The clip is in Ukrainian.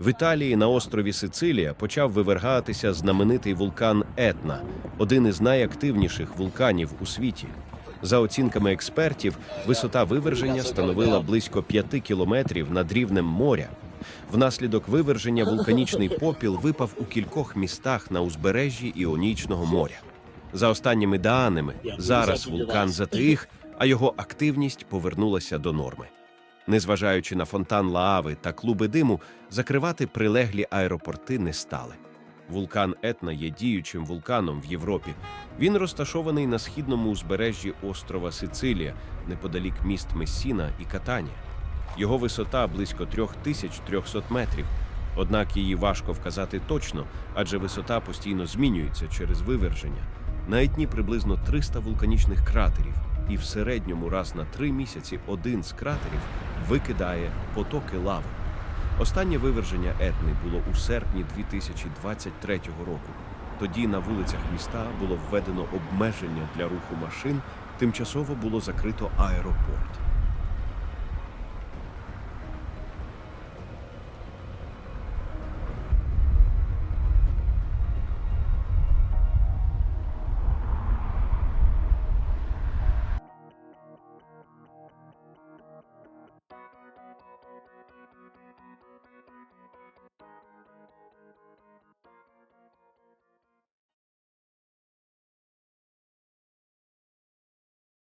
В Італії на острові Сицилія почав вивергатися знаменитий вулкан Етна, один із найактивніших вулканів у світі. За оцінками експертів, висота виверження становила близько 5 кілометрів над рівнем моря. Внаслідок виверження вулканічний попіл випав у кількох містах на узбережжі Іонічного моря. За останніми даними, зараз вулкан затих, а його активність повернулася до норми. Незважаючи на фонтан лави та клуби диму, закривати прилеглі аеропорти не стали. Вулкан Етна є діючим вулканом в Європі. Він розташований на східному узбережжі острова Сицилія, неподалік міст Мессіна і Катанія. Його висота близько 3300 метрів. Однак її важко вказати точно, адже висота постійно змінюється через виверження. На Етні приблизно 300 вулканічних кратерів, і в середньому раз на три місяці один з кратерів викидає потоки лави. Останнє виверження Етни було у серпні 2023 року. Тоді на вулицях міста було введено обмеження для руху машин, тимчасово було закрито аеропорт.